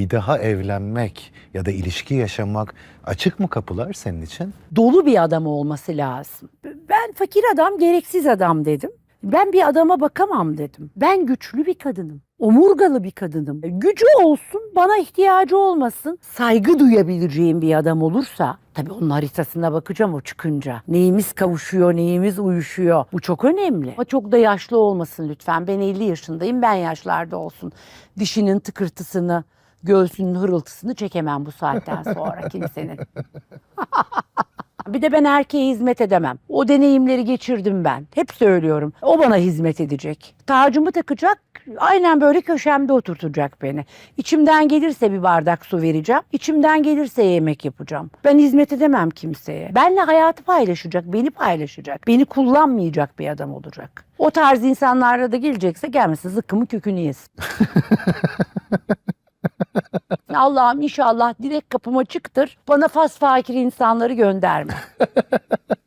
bir daha evlenmek ya da ilişki yaşamak açık mı kapılar senin için? dolu bir adam olması lazım. Ben fakir adam, gereksiz adam dedim. Ben bir adama bakamam dedim. Ben güçlü bir kadınım. Omurgalı bir kadınım. Gücü olsun, bana ihtiyacı olmasın. Saygı duyabileceğim bir adam olursa, tabii onun haritasına bakacağım o çıkınca. Neyimiz kavuşuyor, neyimiz uyuşuyor. Bu çok önemli. Ama çok da yaşlı olmasın lütfen. Ben 50 yaşındayım, ben yaşlarda olsun. Dişinin tıkırtısını, göğsünün hırıltısını çekemem bu saatten sonra kimsenin. Bir de ben erkeğe hizmet edemem. O deneyimleri geçirdim ben. Hep söylüyorum. O bana hizmet edecek. Tacımı takacak, aynen böyle köşemde oturtacak beni. İçimden gelirse bir bardak su vereceğim. İçimden gelirse yemek yapacağım. Ben hizmet edemem kimseye. Benle hayatı paylaşacak, beni paylaşacak. Beni kullanmayacak bir adam olacak. O tarz insanlarla da gelecekse gelmesin zıkkımı kökünü yesin. Allah'ım inşallah direkt kapıma çıktır. Bana fas fakir insanları gönderme.